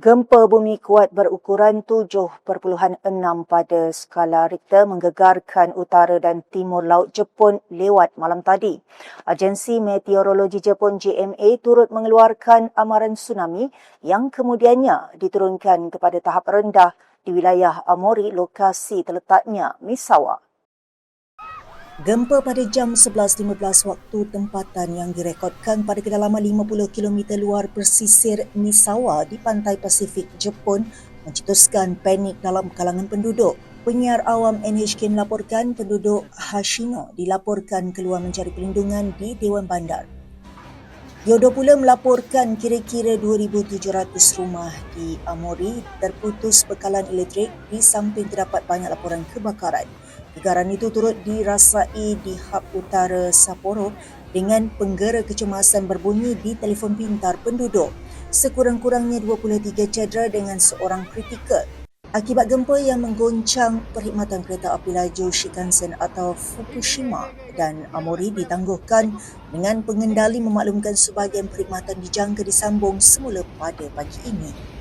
Gempa bumi kuat berukuran 7.6 pada skala Richter menggegarkan utara dan timur laut Jepun lewat malam tadi. Agensi Meteorologi Jepun JMA turut mengeluarkan amaran tsunami yang kemudiannya diturunkan kepada tahap rendah di wilayah Amori lokasi terletaknya Misawa. Gempa pada jam 11.15 waktu tempatan yang direkodkan pada kedalaman 50 km luar persisir Misawa di pantai Pasifik Jepun mencetuskan panik dalam kalangan penduduk. Penyiar awam NHK melaporkan penduduk Hashino dilaporkan keluar mencari perlindungan di Dewan Bandar. Yodo pula melaporkan kira-kira 2,700 rumah di Amori terputus bekalan elektrik di samping terdapat banyak laporan kebakaran. Gegaran itu turut dirasai di hub utara Sapporo dengan penggera kecemasan berbunyi di telefon pintar penduduk. Sekurang-kurangnya 23 cedera dengan seorang kritikal. Akibat gempa yang menggoncang perkhidmatan kereta api laju Shinkansen atau Fukushima dan Amori ditangguhkan dengan pengendali memaklumkan sebahagian perkhidmatan dijangka disambung semula pada pagi ini.